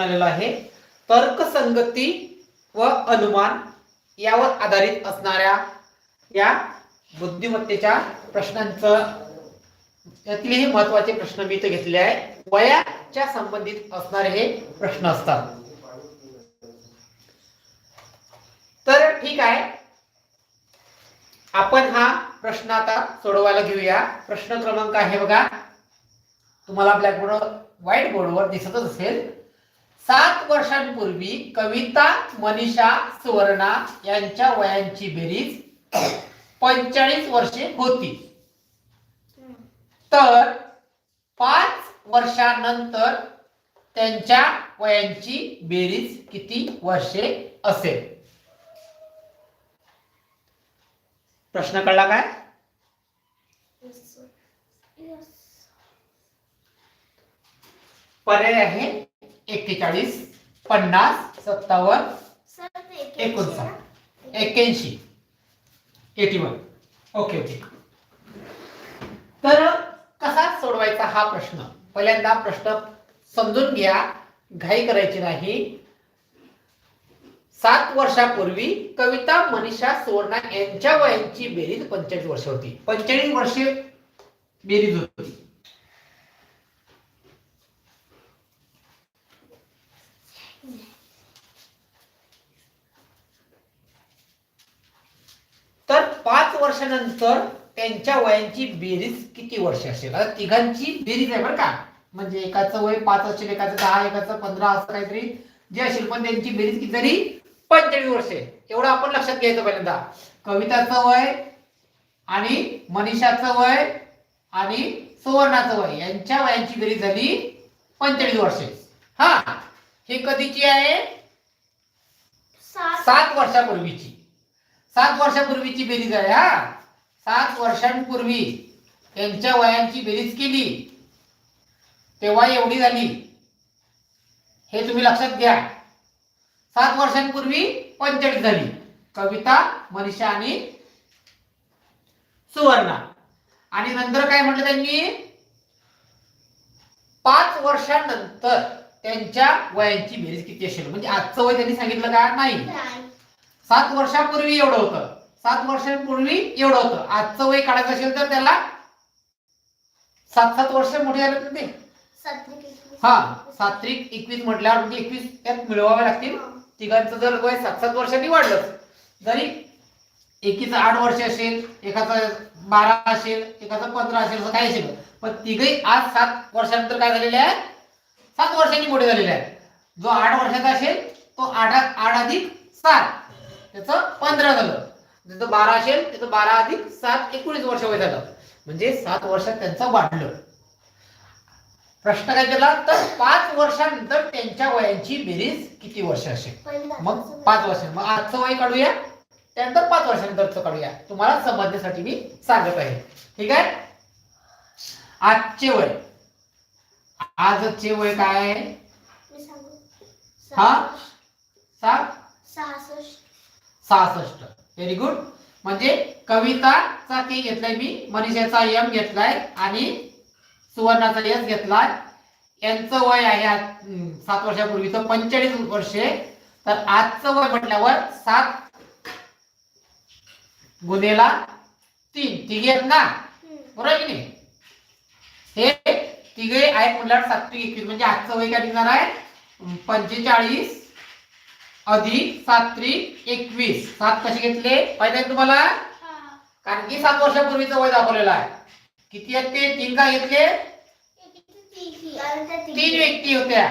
आलेला आहे. तर्कसंगती व अनुमान यावर आधारित असणाऱ्या या बुद्धिमत्तेच्या प्रश्नांचं यातील हे महत्त्वाचे प्रश्न मी इथे घेतले आहे. वयाच्या संबंधित असणारे हे प्रश्न असतात. तर ठीक आहे. आपण हा प्रश्न आता सोडवायला घेऊया. प्रश्न क्रमांक आहे बघा. तुम्हाला ब्लॅकबोर्ड व्हाईट बोर्डवर दिसतच असेल. सात वर्षांपूर्वी कविता मनीषा सुवर्णा यांच्या वयांची बेरीज पंचेचाळीस वर्षे होती. तर पाच वर्षानंतर त्यांच्या वयांची बेरीज किती वर्षे असेल? प्रश्न कळला काय? पर्याय आहे. एक्केचाळीस पन्नास सत्तावन्न एकोणसाठ. एक्क्याऐंशी. Eighty one. Okay okay. तर कसा सोडवायचा हा प्रश्न? पहिल्यांदा प्रश्न समजून घ्या. घाई करायची नाही. सात वर्षापूर्वी कविता मनीषा सुवर्णा यांच्या वयांची बेरीज पंचेचाळीस वर्ष होती. पंचेचाळीस वर्षे बेरीज होती तर पाच वर्षानंतर त्यांच्या वयांची बेरीज किती वर्ष असेल? आता तिघांची बेरीज आहे बरं का. म्हणजे एकाचं वय पाच असेल एकाचं दहा एकाचं पंधरा असं काहीतरी जे असेल पण त्यांची बेरीज किती झाली पंचेचाळीस वर्षे एवढं आपण लक्षात घ्यायचं पहिल्यांदा. कविताचं वय आणि मनीषाचं वय आणि सुवर्णाचं वय यांच्या वयांची बेरीज झाली पंचेचाळीस वर्षे हा. हे कधीची आहे? सात वर्षापूर्वीची. सात वर्षापूर्वीची बेरीज आहे हा. सात वर्षांपूर्वी त्यांच्या वयांची बेरीज केली. तेव्हा एवढी झाली. हे तुम्ही लक्षात घ्या. सात वर्षांपूर्वी पंचेचाळीस झाली. कविता मनीषा आणि सुवर्णा. आणि नंतर काय म्हटलं त्यांनी? पाच वर्षानंतर त्यांच्या वयांची बेरीज किती असेल? म्हणजे आजचं वय त्यांनी सांगितलं का? नाही. सात वर्षापूर्वी एवढं होतं. सात वर्षांपूर्वी एवढं होतं. आजचं वय काढायचं असेल तर त्याला सात सात वर्ष मोठे झाले ना ते. हा सात्विक एकवीस म्हटल्यावर म्हणजे एकवीस त्यात मिळवावे लागतील. तिघांचं जर वय सात सात वर्षांनी वाढलं जरी एकीचं आठ वर्ष असेल एकाचं बारा असेल एकाचं पंधरा असेल असं काही असेल पण तिघही आज सात वर्षानंतर काय झालेले आहे सात वर्षांनी मोठे झालेले आहेत. जो आठ वर्षाचा असेल तो आठ आठ अधिक सात. त्याचं पंधरा झालं. ज्याचं बारा असेल त्याचं बारा अधिक सात एकोणीस वर्ष वय झालं. म्हणजे सात वर्षात त्यांचं वाढलं. प्रश्न काय केला? तर पाच वर्षानंतर त्यांच्या वयांची बेरीज किती वर्ष असेल? मग पाच वर्ष. मग आजचं वय काढूया. त्यानंतर पाच वर्षानंतरचं काढूया. तुम्हाला समजण्यासाठी मी सांगत आहे. ठीक आहे? आजचे वय. आजचे वय काय आहे? हा? सात? सहासष्ट. व्हेरी गुड म्हणजे कविताचा के घेतलाय मी मनीषाचा यम घेतलाय आणि सुवर्णाचा एस घेतलाय. यांचं वय आहे सात वर्षापूर्वीचं पंचेचाळीस वर्षे. तर आजचं वय म्हटल्यावर सात गुन्हेला तीन. तिघे आहेत ना? बरोबर की नाही? हे तिघे आहेत म्हटल्यावर सात्विक एकवीस. म्हणजे आजचं वय काय निघणार आहे? पंचेचाळीस अधिक सात्विक एकवीस. सात कसे घेतले? पाहिजे तुम्हाला? कारण की सात वर्षापूर्वीचं वय दाखवलेला आहे. किती आहेत ते? तीन का घेतले? तीन व्यक्ती होत्या.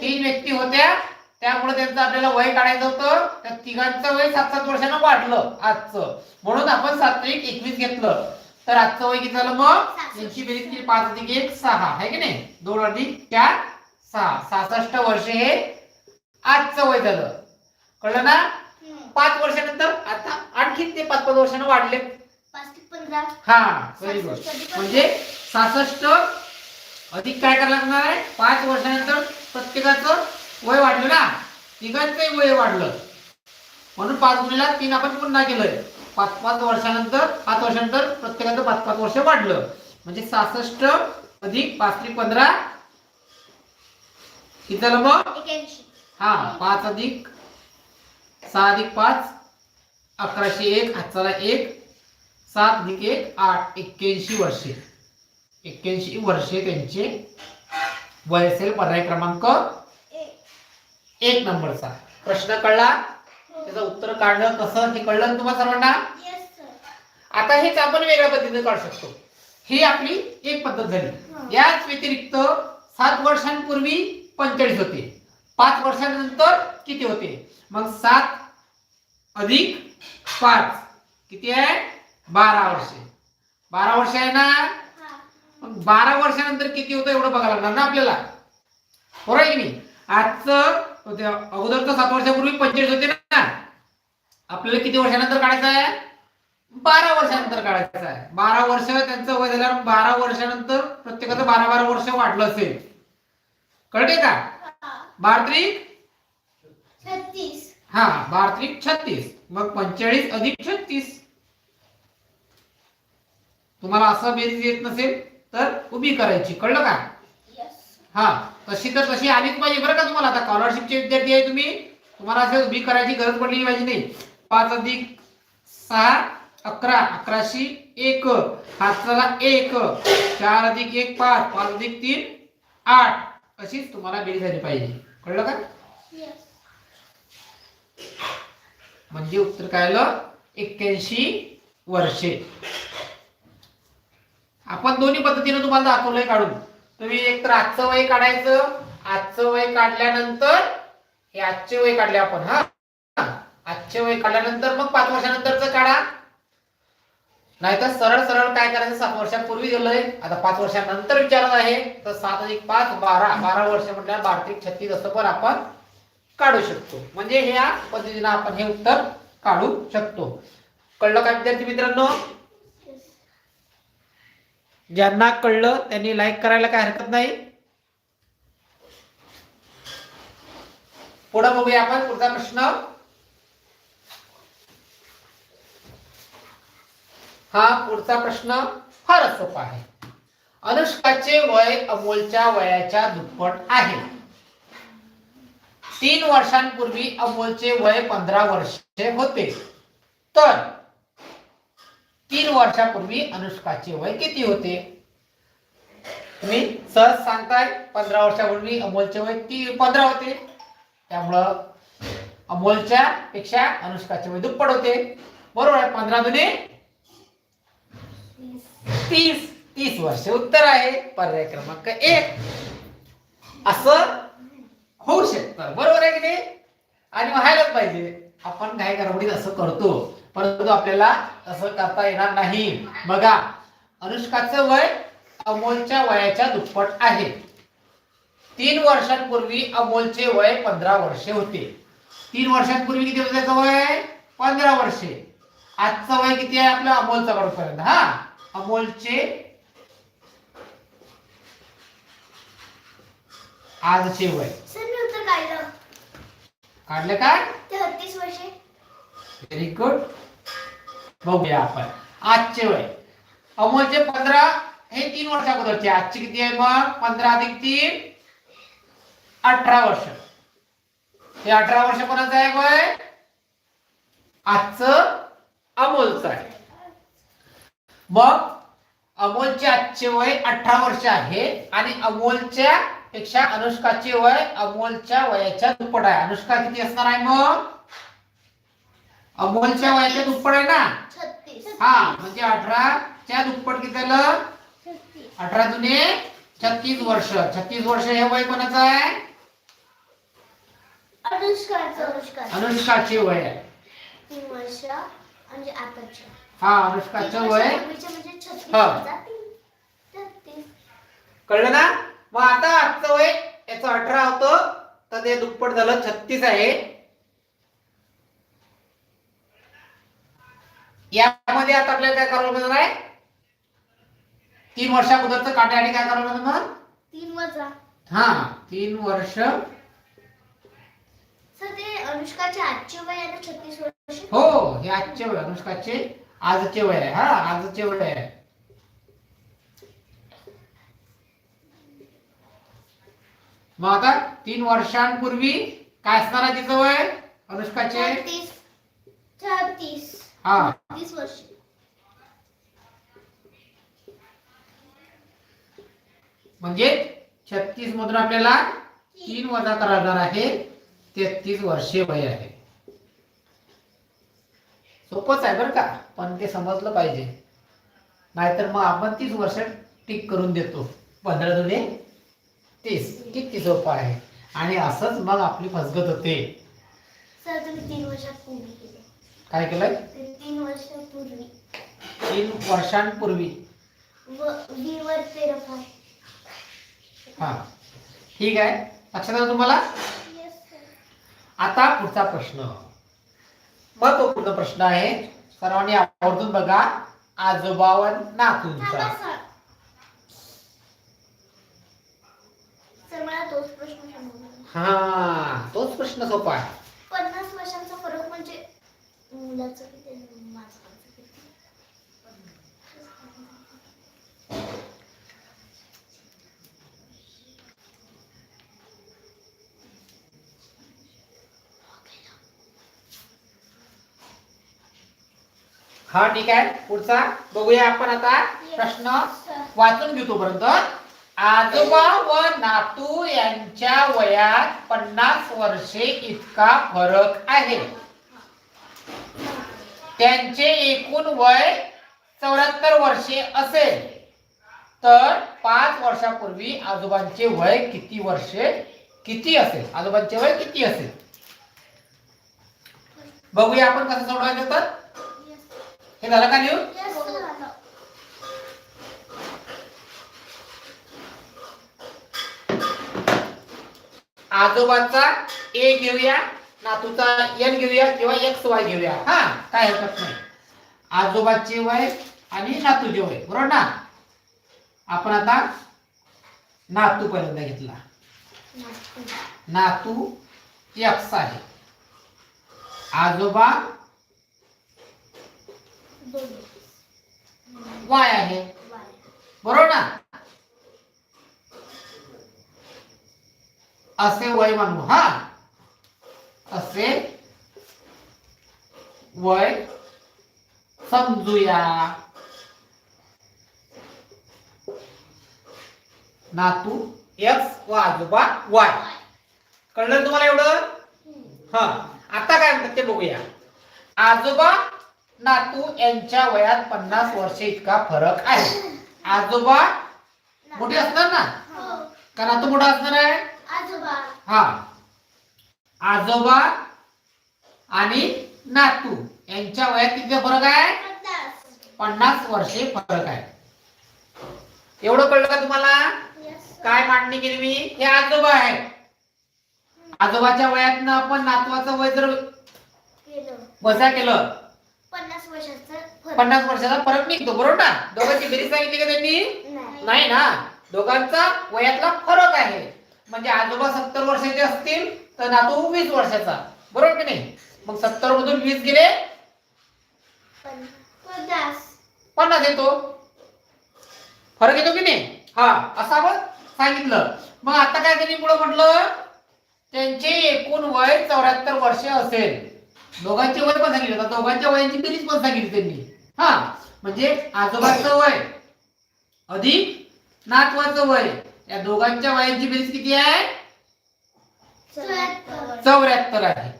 तीन व्यक्ती होत्या. त्यामुळे त्यांचं आपल्याला वय काढायचं होतं. त्या तिघांचं वय सात सात वर्षानं वाढलं आजचं. म्हणून आपण सात सात्विक एकवीस घेतलं. तर आजचं वय किती झालं मग? त्यांची बेरीज किती? पाच अधिक एक सहा. आहे की नाही? दोन अधिक चार सहा. सहासष्ट वर्ष हे आजचं वय झालं. कळलं ना? पाच वर्षानंतर आता आणखी ते पाच पाच वर्षानं वाढले हा व्हेरी गुड म्हणजे सहासष्ट अधिक काय करायला लागणार आहे? पाच वर्षानंतर प्रत्येकाचं वय वाढलं ना? तिघांचंही वय वाढलं. म्हणून पाच गुणीला तीन आपण पुन्हा केलंय. पाच पाच वर्षानंतर पाच वर्षानंतर प्रत्येकाचं पाच पाच वर्ष वाढलं. म्हणजे सहासष्ट अधिक पाच त्रिक पंधरा किती झालं मग? हा पाच अधिक सहा अधिक पाच अकराशे एक हातचाला एक सात अधिक एक आठ एक्क्याऐंशी वर्षे. एक्क्याऐंशी वर्षे त्यांचे वय असेल पर्याय क्रमांक एक. नंबरचा. प्रश्न कळला? त्याचं उत्तर काढणं कसं हे कळलं तुम्हाला सर्वांना? येस सर आता हेच आपण वेगळ्या पद्धतीने काढू शकतो. ही आपली एक पद्धत. झाली. याच व्यतिरिक्त सात वर्षांपूर्वी पंचेचाळीस होते. पाच वर्षानंतर किती होते? मग सात अधिक पाच किती आहे? बारा वर्ष. बारा वर्ष आहे ना? मग बारा वर्षानंतर किती होतं एवढं बघायला लागणार ना आपल्याला? बरोबर आहे की नाही? आजचं अगोदर अगोदरचं सात वर्षापूर्वी पंचेचाळीस होते ना? आपल्याला किती वर्षानंतर काढायचं आहे? बारा वर्षानंतर काढायचं आहे. बारा वर्ष त्यांचं वय झाल्यावर बारा वर्षानंतर प्रत्येकाचं बारा बारा वर्ष वाढलं असेल. कळते का? बारत्रिक? छत्तीस. हा बारत्रिक छत्तीस. मग पंचेचाळीस अधिक छत्तीस. तुम्हाला असं बेरीज येत नसेल तर उभी करायची. कळलं का? हा तशी तर तशी आलीच पाहिजे बरं का तुम्हाला. आता स्कॉलरशिपचे विद्यार्थी आहे तुम्ही. तुम्हाला असं उभी करायची गरज पडली पाहिजे नाही. पाच अधिक सहा अकरा अकराशे एक. हाताला एक. चार अधिक एक पाच. पाच अधिक तीन आठ. अशीच तुम्हाला बेरीज झाली पाहिजे. कळलं का? म्हणजे उत्तर काय आलं? एक्क्याऐंशी वर्षे. आपण दोन्ही पद्धतीने तुम्हाला दाखवलंय काढून. तुम्ही एक तर आजचं वय काढायचं आजचं वय काढल्यानंतर हे आजचे वय काढले आपण हा. आजचे वय काढल्यानंतर मग पाच वर्षानंतरच काढा. नाहीतर सरळ सरळ काय करायचं? सात वर्षापूर्वी गेलोय. आता पाच वर्षानंतर विचारत आहे. तर सात अधिक पाच बारा. बारा वर्ष म्हटल्यावर बारतीक छत्तीस असं पण आपण काढू शकतो. म्हणजे ह्या पद्धतीनं आपण हे उत्तर काढू शकतो. कळलं का विद्यार्थी मित्रांनो? ज्यांना कळलं त्यांनी लाईक करायला काय हरकत नाही. पुढे बघूया आपण पुढचा प्रश्न. हा पुढचा प्रश्न फारच सोपा आहे. अनुष्काचे वय अमोलच्या वयाच्या दुप्पट आहे. तीन वर्षांपूर्वी अमोलचे वय पंधरा वर्षे होते. तर तीन वर्षापूर्वी अनुष्काचे वय किती होते? तुम्ही सहज सांगताय पंधरा वर्षापूर्वी अमोलचे वय ती पंधरा होते. त्यामुळं अमोलच्या पेक्षा अनुष्काचे वय दुप्पट होते. बरोबर आहे पंधरा दुने तीस तीस वर्ष उत्तर आहे. पर्याय क्रमांक एक. असं होऊ शकतं. बरोबर आहे की नाही? आणि व्हायलाच पाहिजे. आपण काही गडबडीत असं करतो परंतु आपल्याला असं करता येणार नाही. बघा अनुष्काचं वय अमोलच्या वयाच्या दुप्पट आहे. तीन वर्षांपूर्वी अमोलचे वय पंधरा वर्षे होते. तीन वर्षांपूर्वी किती होते त्याचं वय? पंधरा वर्षे. आजचं वय किती आहे आपलं? अमोलचं काढूपर्यंत हा? अमोलचे आजचे वय. सर मी उत्तर काढलं. काढलं काय? तेहतीस वर्षे. व्हेरी गुड बघूया आपण. आजचे वय. अमोलचे पंधरा हे तीन वर्ष अगोदरचे. आजचे किती आहे मग? पंधरा अधिक तीन अठरा वर्ष. हे अठरा वर्ष कोणाचं आहे वय? आजचं अमोलचं आहे. मग अमोलचे आजचे वय अठरा वर्ष आहे आणि अमोलच्या पेक्षा अनुष्काचे वय अमोलच्या वयाच्या दुप्पट आहे. अनुष्का किती असणार आहे मग? अमोलच्या वयाच्या दुप्पट आहे ना? हा म्हणजे अठराच्या दुप्पट किती झालं अठरा दुने छत्तीस वर्ष. छत्तीस वर्ष हे वय कोणाचं आहे? अनुष्काचं. वय आहे. हा अनुष्काचं वय. म्हणजे छत्तीस हा. वजा तीन. छत्तीस कळलं ना? मग आता आजचं वय याचं अठरा होतं तर ते दुप्पट झालं छत्तीस आहे. यामध्ये आता आपल्याला काय करावं लागणार आहे? तीन वर्षा अगोदरचं काटे आणि काय करावं लागणार? तीन वजा. हा तीन वर्ष. सर ते अनुष्काचे आजचे वय आहे ना छत्तीस वर्ष? हो हे आजचे वय अनुष्काचे. आजचे वय आहे हा आजचे वय आहे. मग आता तीन वर्षांपूर्वी काय असणार आहे तिचं वय अनुष्काचे? छत्तीस. छत्तीस. हा. तीस वर्ष. म्हणजे छत्तीस मधून आपल्याला तीन वजा करणार आहे तेहतीस वर्षे वय आहे. सोपंच आहे बरं का पण ते समजलं पाहिजे. नाहीतर मग आपण तीस वर्ष टिक करून देतो. पंधरा जुने तीस. किती सोपं आहे? आणि असंच मग आपली फसगत होते. सर तुम्ही तीन वर्षात पूर्वी केले. काय केलंय? ते तीन वर्षापूर्वी तीन वर्षांपूर्वी. व वी वर फेरफार. हा. ठीक आहे. लक्षात आलं तुम्हाला? आता पुढचा प्रश्न. महत्त्वपूर्ण प्रश्न आहे. सर्वांनी आवर्जून बघा. आजोबा व नातूंचा हा तोच प्रश्न सोपा आहे पन्नास वर्षांचा फरक म्हणजे मुलाचं किती आणि माणसाचं किती हा ठीक आहे. पुढचा बघूया आपण आता प्रश्न वाचून घेऊ तोपर्यंत. आजोबा व नातू यांच्या वयात पन्नास वर्षे इतका फरक आहे. त्यांचे एकूण वय चौऱ्याहत्तर वर्षे असेल. तर पाच वर्षापूर्वी आजोबांचे वय किती वर्षे किती असेल? आजोबांचे वय किती असेल? बघूया आपण कसं सोडवायचं तर. हे झालं का लिहून आजोबाचा ए घेऊया नातूचा एन घेऊया किंवा एक्स वाय घेऊया. हा काय हरकत नाही. आजोबाचे वय आणि नातूचे वय बरोबर ना? आपण आता नातू पहिल्यांदा घेतला. नातू. एक्स आहे. आजोबा वाय आहे. बरोबर ना? असे वय मानू हा. असे वय समजूया. नातू एक्स व आजोबा वाय कळलं तुम्हाला एवढं? हा. आता काय म्हणतात ते बघूया. आजोबा नातू यांच्या वयात पन्नास वर्षे इतका फरक आहे. आजोबा मोठे असणार ना? हो. का नातू मोठा असणार आहे? हा. आजोबा आणि नातू यांच्या वयात किती फरक आहे? पन्नास. वर्षे फरक आहे. एवढं कळलं का तुम्हाला? काय मांडणी केली मी? हे आजोबा आहे आजोबाच्या वयातनं आपण नातवाचं वय जर वजा केलं पन्नास वर्षाचं फरक. पन्नास वर्षाचा फरक निघतो बरोबर ना? दोघांची बेरीज सांगितली का त्यांनी? नाही. नाही ना? दोघांचा वयातला फरक आहे. म्हणजे आजोबा सत्तर वर्षाचे असतील तर नातू वीस वर्षाचा. बरोबर की नाही? मग सत्तर मधून वीस गेले? पन्नास. पन्नास येतो. फरक येतो की नाही? हा असं आपण सांगितलं. मग आता काय त्यांनी पुढे म्हटलं? त्यांचे एकूण वय चौऱ्याहत्तर वर्ष असेल. दोघांचे वय पण सांगितलं. आता दोघांच्या वयांची बेरीज पण सांगितली त्यांनी. हा म्हणजे आजोबाचं वय अधिक नातवाचं वय. या दोघांच्या वयांची बेरीज किती आहे? चौऱ्याहत्तर. चौऱ्याहत्तर आहे.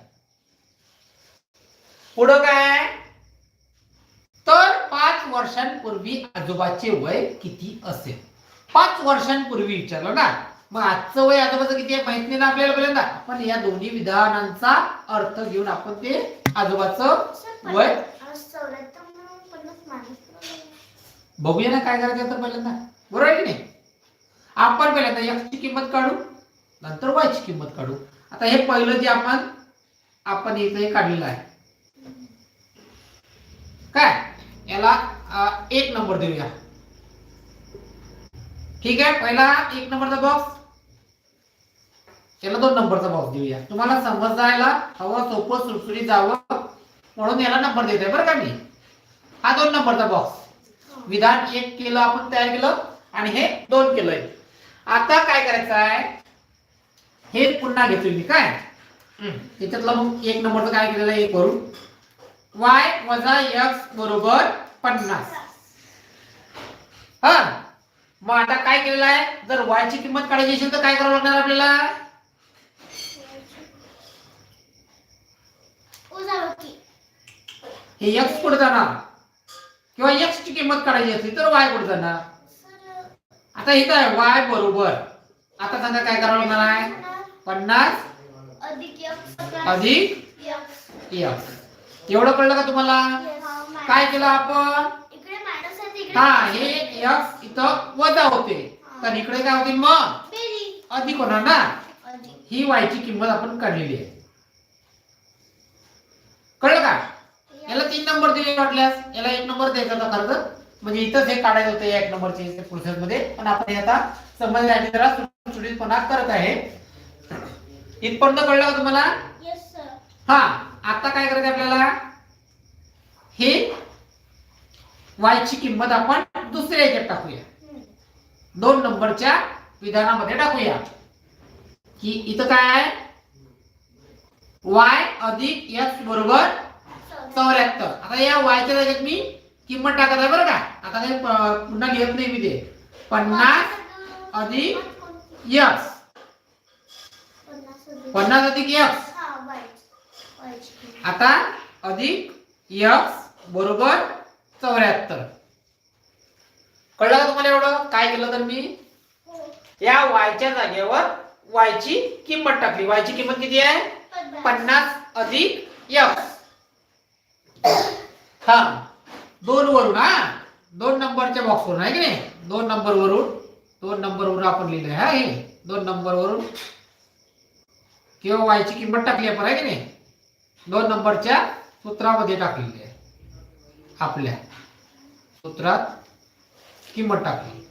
पुढं काय तर पाच वर्षांपूर्वी आजोबाचे वय किती असेल? पाच वर्षांपूर्वी विचारलं ना? मग आजचं वय आजोबाचं किती आहे? माहीत नाही ना आपल्याला पहिल्यांदा. पण या दोन्ही विधानांचा अर्थ घेऊन आपण ते आजोबाचं वय बघूया ना काय करायचं तर पहिल्यांदा. बरोबर आहे की नाही? आपण पहिल्यांदा एक्स ची किंमत काढू नंतर वाय ची किंमत काढू. आता हे पहिलं जे आपण आपण इथं हे काढलेलं आहे. काय? याला एक नंबर देऊया. ठीक आहे? पहिला एक नंबरचा बॉक्स याला दोन नंबरचा बॉक्स देऊया. तुम्हाला समजायला हवं सोपं सुरसुरी जावं म्हणून याला नंबर देत आहे बरं का मी. हा दोन नंबरचा बॉक्स विधान एक केलं आपण तयार केलं आणि हे दोन केलंय. आता काय करायचं आहे हे पुन्हा घेतोय मी काय? त्याच्यातला त्याच्यातलं मग एक नंबरचं काय केलेलं आहे हे करून वाय वजा एक्स बरोबर पन्नास. हा. मग आता काय केलेलं आहे? जर वायची ची किंमत काढायची असेल तर काय करावं लागणार आपल्याला? हे x कुठे जाणार? किंवा x ची किंमत काढायची असली तर y कुठे जाणार? आता इथं आहे y बरोबर. आता सांगा काय करावं लागणार आहे? पन्नास अधिक एक्स एक्स एवढं कळलं का तुम्हाला? काय केलं आपण? हा हे x इथं वजा होते. तर इकडे काय होतील मग? अधिक होणार ना? ही y ची किंमत आपण काढलेली आहे. कळलं का? याला तीन नंबर दिले वाटल्यास याला एक नंबर द्यायचा होता खरं. म्हणजे इथंच हे काढायचं होतं या एक नंबरचे प्रोसेस मध्ये. पण आपण आता संबंधित जरा सुटसुटीतपणा करत आहे. इथपर्यंत कळलं का तुम्हाला? हा आता काय करायचं आपल्याला? हे y ची किंमत आपण दुसऱ्या याच्यात टाकूया. दोन नंबरच्या विधानामध्ये टाकूया. की इथं काय आहे? वाय अधिक x बरोबर चौऱ्याहत्तर. आता या वायच्या जागेत मी किंमत टाकत आहे बरं का? आता ते पुन्हा घेत नाही मी ते. पन्नास अधिक यस. पन्नास अधिक x आता अधिक यस बरोबर चौऱ्याहत्तर. कळलं का तुम्हाला एवढं? काय केलं तर मी? या वायच्या जागेवर वायची ची किंमत टाकली. वायची किंमत किती आहे? पन्नास अधिक x हा. दोन वरून हा. दोन नंबरच्या बॉक्स वरून आहे की नाही? दोन नंबर वरून दोन नंबर वरून आपण लिहिलंय हा हे. दोन नंबर वरून किंवा वायची किंमत टाकली आपण आहे की नाही? दोन नंबरच्या सूत्रामध्ये टाकलेली आहे. आपल्या सूत्रात किंमत टाकली.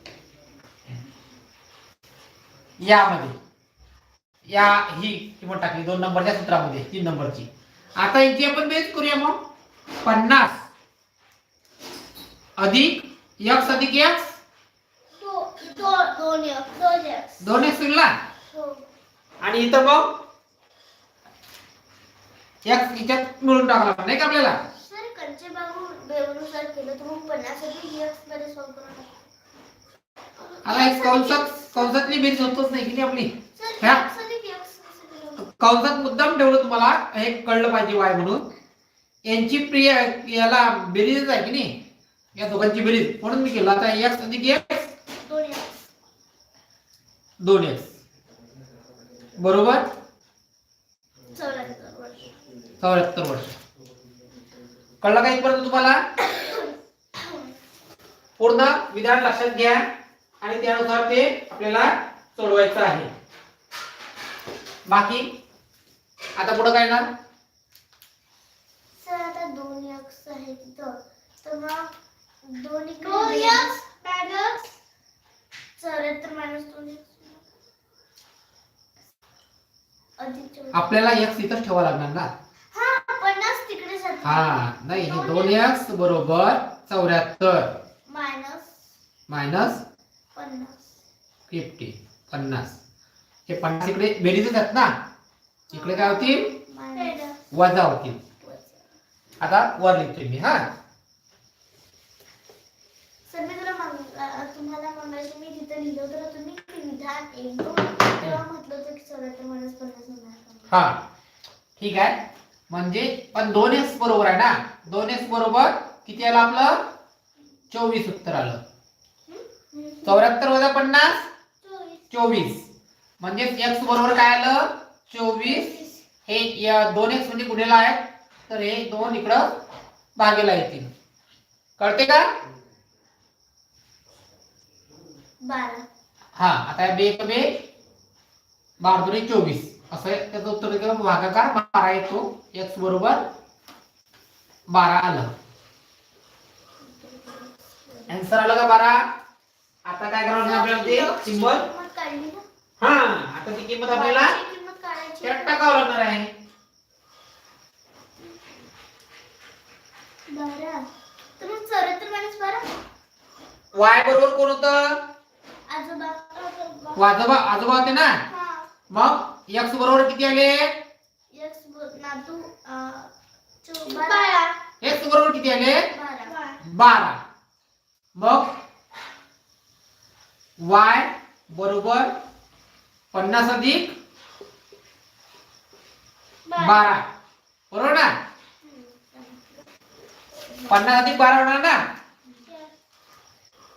यामध्ये. या ही किंमत टाकली. दोन नंबरच्या सूत्रामध्ये तीन नंबरची. आता इथे आपण बेस करूया मग. पन्नास. अधिक एक्स अधिक एक्स दोन एक्स ना हो. आणि इथं मग एक्स इथ्यात मिळून टाकला नाही का आपल्याला? आता एक कंसात कंसातली बेरीज होतच नाही की नाही आपली? ह्या? एक्स अधिक एक्स कसं केलं कंसात मुद्दाम ठेवलं तुम्हाला हे कळलं पाहिजे वाय म्हणून. यांची प्रिय याला बेरीजच आहे की नाही? या दोघांची बेरीज. म्हणून मी केलं. आता एक्स अधिक एक्स दोन एक्स बरोबर? चौऱ्याहत्तर वर्ष. कळलं का इथपर्यंत तुम्हाला? पूर्ण विधान लक्षात घ्या. आणि त्यानुसार ते आपल्याला सोडवायचं आहे. बाकी आता पुढं काय ना सर आता दोन एक्स आहे तिथं तर मग दोन मायनस चौऱ्याहत्तर मायनस दोन अधिक. आपल्याला एक्स इथंच ठेवा लागणार ना? हा पन्नास तिकडे जाते हा नाही हे दोन एक्स बरोबर चौऱ्याहत्तर. मायनस मायनस पन्नास. फिफ्टी पन्नास. हे पन्नास इकडे बेरीजच आहेत ना? इकडे काय होतील वजा होतील आता वर लिहितोय मी हा. सर मी तुला मंग- अ, तुम्हाला मंगाशी मी तिथं लिहिलं होतं ना, तुम्ही ते विधान एक दोन तेव्हा म्हटलं होतं की चौऱ्याहत्तर मायनस पन्नास होणार. हा. ठीक आहे. म्हणजे पण दोन एक्स बरोबर आहे ना? दोन एक्स बरोबर किती आलं आपलं? चोवीस उत्तर आलं. चौऱ्याहत्तर वजा पन्नास? चोवीस. चोवीस. म्हणजे एक्स बरोबर काय आलं? चोवीस हे या दोन एक्स म्हणजे गुन्हेला आहेत. तर हे दोन इकडं भागेला येतील. कळते का? बारा. हा आता बे बे बारा दुणे चोवीस. असं आहे. त्याचं उत्तर? भागाकार बारा येतो. एक्स बरोबर बारा आलं. आन्सर आलं का बारा? आता काय करावं लागेल आपल्याला ते? किंमत? हा आता ती किंमत आपल्याला त्यात टाकावं लागणार आहे? बारा. चौऱ्याहत्तर बारा? वाय बरोबर कोण होतं? आजोबा. आजोबा. होते ना? हा. मग एक्स बरोबर किती आले? नातू बारा. एक्स बरोबर किती आले? बारा. बारा. मग वाय बरोबर पन्नास अधिक बारा. बरोबर ना? पन्नास अधिक बारा होणार ना?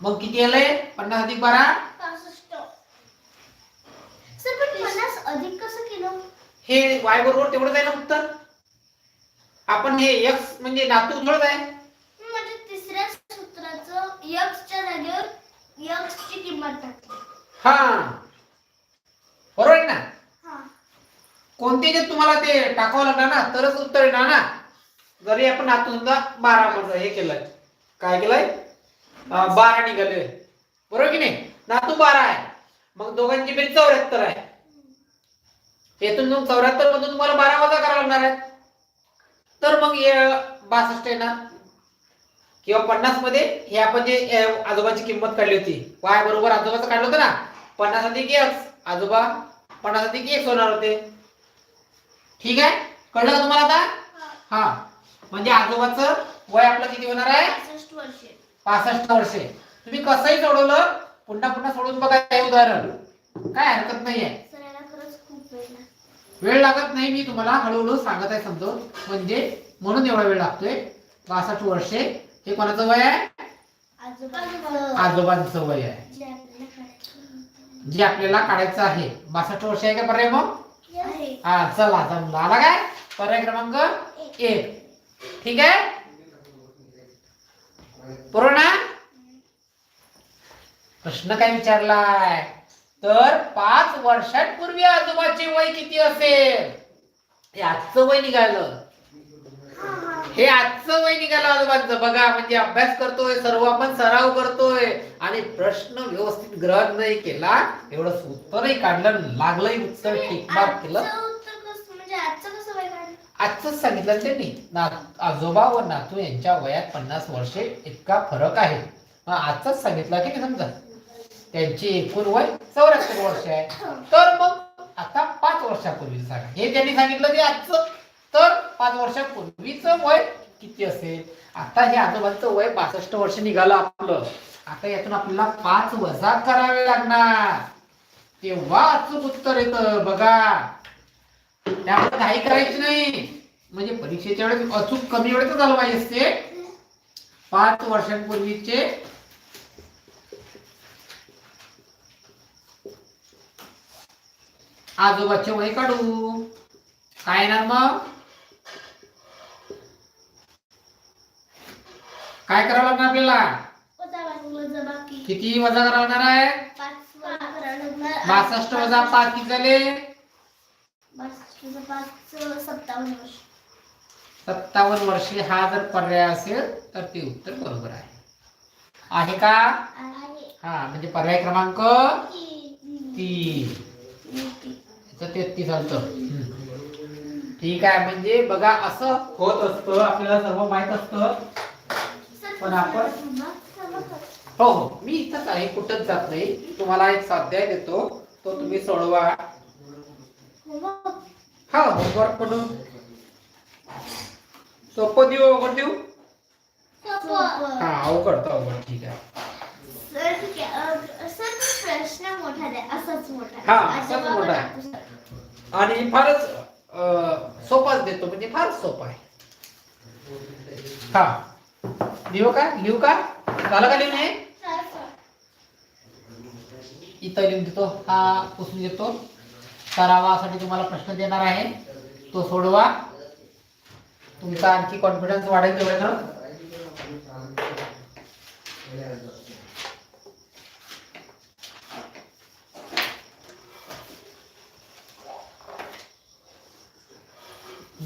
मग किती आले पन्नास अधिक बारा? पासष्ट. सर पण पन्नास अधिक कसं केलं? हे वाय बरोबर तेवढंच आहे ना उत्तर? आपण हे एक्स म्हणजे नातू थोडंच आहे. म्हणजे तिसऱ्या सूत्राचं यक्सच्या जागेवर यक्सची किंमत टाकली. हा. बरोबर आहे ना? कोणते जे तुम्हाला ते टाकावं लागणार ना तरच उत्तर येणार ना. जरी आपण आतून बारा म्हणतो हे केलंय. काय केलंय? बारा निघाले. बरोबर की नाही? नातू बारा आहे. मग दोघांची बेरीज चौऱ्याहत्तर आहे. येथून मग चौऱ्याहत्तर मधून तुम्हाला बारा वजा करावं लागणार आहे. तर मग हे बासष्ट येणार. किंवा पन्नासमध्ये हे आपण जे आजोबाची किंमत काढली होती. वाय बरोबर आजोबाचं काढलं होतं ना. पन्नास अधिक एक्स आजोबा पन्नास अधिक एक्स होणार होते. ठीक आहे? कळलं का तुम्हाला आता? हा. म्हणजे आजोबाचं वय आपलं किती होणार आहे? पासष्ट वर्षे. तुम्ही कसंही सोडवलं पुन्हा पुन्हा सोडून बघा हे उदाहरण. काय हरकत खरंच खूप वेळ लागत. नाही मी तुम्हाला हळूहळू सांगत आहे समजून. म्हणजे म्हणून एवढा वेळ लागतोय. बासष्ट वर्षे. हे कोणाचं वय आहे? आजोबांचं. वय आहे. जे आपल्याला काढायचं आहे. बासष्ट वर्ष आहे का पर्याय मग? आहे. हा चला जमला. आला काय? पर्याय क्रमांक एक. ठीक आहे? पूर्ण ना प्रश्न काय विचारलाय? तर पाच वर्षांपूर्वी आजोबाचे वय किती असेल? याच आजचं वय निघालं. हा, आजचं वय निघालं आजोबांचं. बघा म्हणजे अभ्यास करतोय सर्व आपण सराव करतोय. आणि प्रश्न व्यवस्थित ग्रहण नाही केला एवढं उत्तरही काढलं लागलंही उत्तर ठीक मार्क केलं. आजचं म्हणजे आजचं सांगितलं त्यांनी. ना आजोबा व नातू यांच्या वयात पन्नास वर्षे इतका फरक आहे. मग आजच सांगितलं की समजा? त्यांची एकूण वय चौऱ्याहत्तर वर्ष आहे. तर मग आता पाच वर्षापूर्वी सांगा. हे त्यांनी सांगितलं की आजचं. तर पाच वर्षापूर्वीचं वय किती असेल? आता हे आजोबांचं वय पासष्ट वर्ष निघालं आपलं. आता यातून आपल्याला पाच वजा करावे लागणार. तेव्हा अचूक उत्तर येतं. बघा. त्यामुळे काही करायची नाही. म्हणजे परीक्षेच्या वेळेस अचूक कमी वेळेत झालं पाहिजे असते. पाच वर्षांपूर्वीचे आजोबाचे वय काढू. काय येणार मग? काय करावं लागणार आपल्याला? किती वजा करावं लागणार आहे. बासष्ट वजा पाच किती झाले सत्तावन्न वर्ष. हा जर पर्याय असेल तर ते उत्तर बरोबर आहे. आहे का. हा म्हणजे पर्याय क्रमांक ती- तीन तेहतीस आलतं. ठीक आहे म्हणजे बघा असं होत असतं आपल्याला सर्व माहीत असतं. पण आपण- हो हो. मी इथंच आहे कुठंच जात नाही. तुम्हाला एक स्वाध्याय देतो. तो तुम्ही सोडवा. हा होमवर्क म्हणून. सोपं देऊ अवघड देऊ? हा अवघड तर अवघड ठीक आहे. प्रश्न मोठा असाच मोठा हा, असाच मोठा आहे. आणि फारच सोपाच देतो म्हणजे फारच सोपा आहे. हा. लिहू का? लिहू का? झालं का लिहून हे? इथं लिहून देतो. हा पुसून देतो. सरावासाठी तुम्हाला प्रश्न देणार आहे. तो सोडवा. तुमचा आणखी कॉन्फिडन्स वाढेल तेवढ्यानं.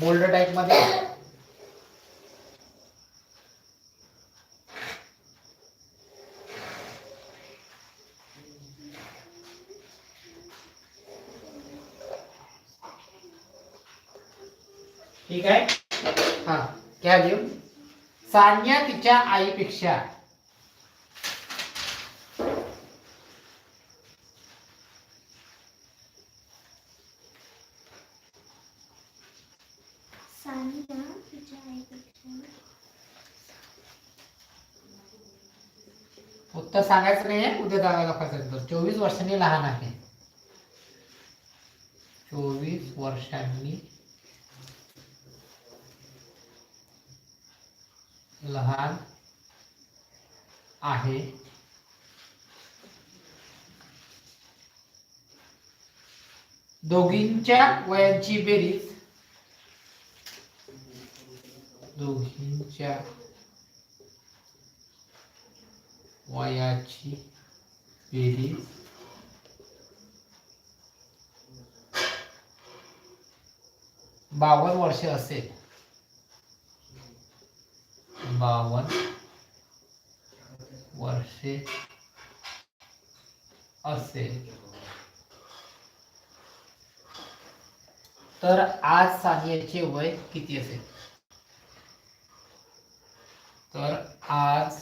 बोल्ड टाईप ठीक आहे? हा घ्या लिहून. सान्या तिच्या आईपेक्षा. उत्तर सांगायचं नाही उद्या दाखवायचं तर चोवीस वर्षांनी लहान आहे. चोवीस वर्षांनी लहान आहे. दोघींच्या वयांची बेरीज. दोघींच्या वयाची बेरीज. बावन्न वर्ष असेल. बावन्न वर्षे असेल. तर आज सानियाचे वय किती असेल? तर आज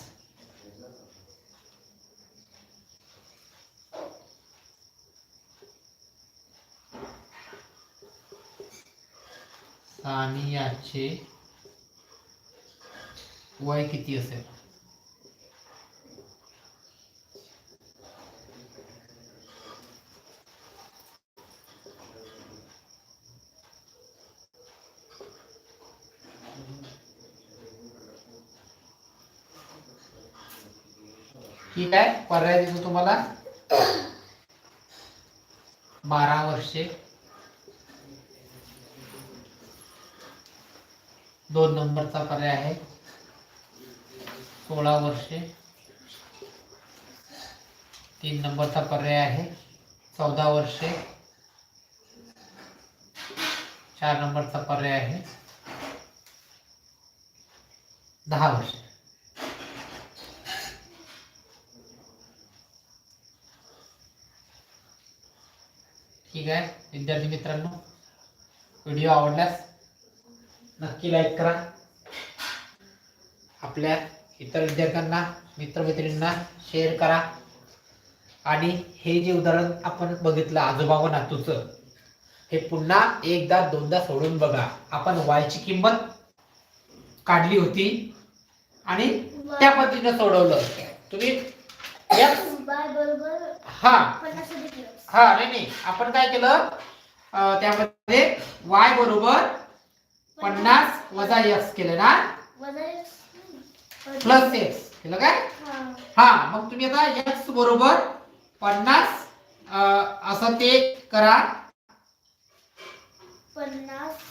सानियाचे वय किती असेल ठीक आहे पर्याय देतो तुम्हाला. बारा वर्षे. दोन पर्याय आहे. सोळा वर्षे. तीन नंबरचा पर्याय आहे. चौदा वर्षे. चार नंबरचा पर्याय आहे. दहा वर्षे. ठीक आहे. विद्यार्थी मित्रांनो व्हिडिओ आवडल्यास नक्की लाईक करा. आपल्या इतर विद्यार्थ्यांना मित्रमैत्रिणींना शेअर करा. आणि हे जे उदाहरण आपण बघितलं आजोबा व नातूचं हे पुन्हा एकदा दोनदा सोडून बघा. आपण वायची किंमत काढली होती आणि त्या पद्धतीनं सोडवलं. तुम्ही हा. हा नाही नाही. आपण काय केलं? त्यामध्ये वाय बरोबर पन्नास वजा एक्स केलं ना. प्लस एक्स केलं काय हा. हा मग तुम्ही आता एक्स बरोबर पन्नास असं ते करा. पन्नास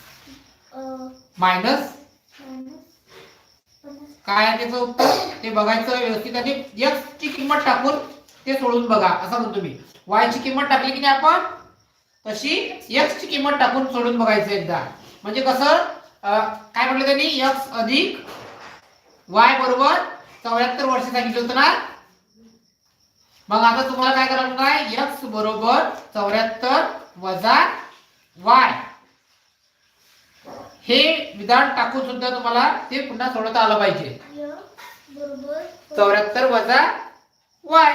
मायनस काय आहे त्याचं उत्तर? ते बघायचं व्यवस्थित आणि एक्स ची किंमत टाकून ते सोडून बघा. असं म्हणतो मी. वाय ची किंमत टाकली की नाही आपण? तशी एक्स ची किंमत टाकून सोडून बघायचं एकदा. म्हणजे कसं? काय म्हटलं त्यांनी? एक्स अधिक वाय बरोबर चौऱ्याहत्तर वर्ष सांगितलं होतं ना? मग आता तुम्हाला काय करायचं आहे एक्स बरोबर चौऱ्याहत्तर वजा वाय हे विधान टाकून सुद्धा तुम्हाला ते पुन्हा सोडवता आलं पाहिजे. चौऱ्याहत्तर वजा वाय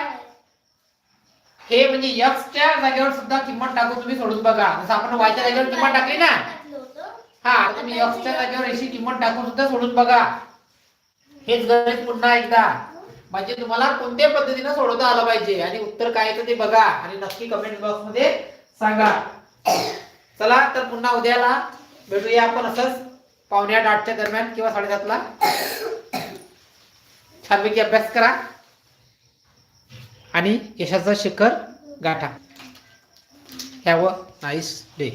हे म्हणजे एक्स च्या जागेवर सुद्धा किंमत टाकून तुम्ही सोडून बघा. जसं आपण वायच्या जागेवर किंमत टाकली ना. हा तुम्ही एक्स च्या जागेवर याची किंमत टाकून सुद्धा सोडून बघा. हेच गणित पुन्हा एकदा. म्हणजे तुम्हाला कोणत्या पद्धतीने सोडवता आलं पाहिजे? आणि उत्तर काय येतं ते बघा. आणि नक्की कमेंट बॉक्समध्ये सांगा. चला तर पुन्हा उद्याला भेटूया आपण असंच पावणे आठ आठच्या दरम्यान किंवा साडेसातला. छानपैकी अभ्यास करा. आणि यशाचं शिखर गाठा. Have a nice day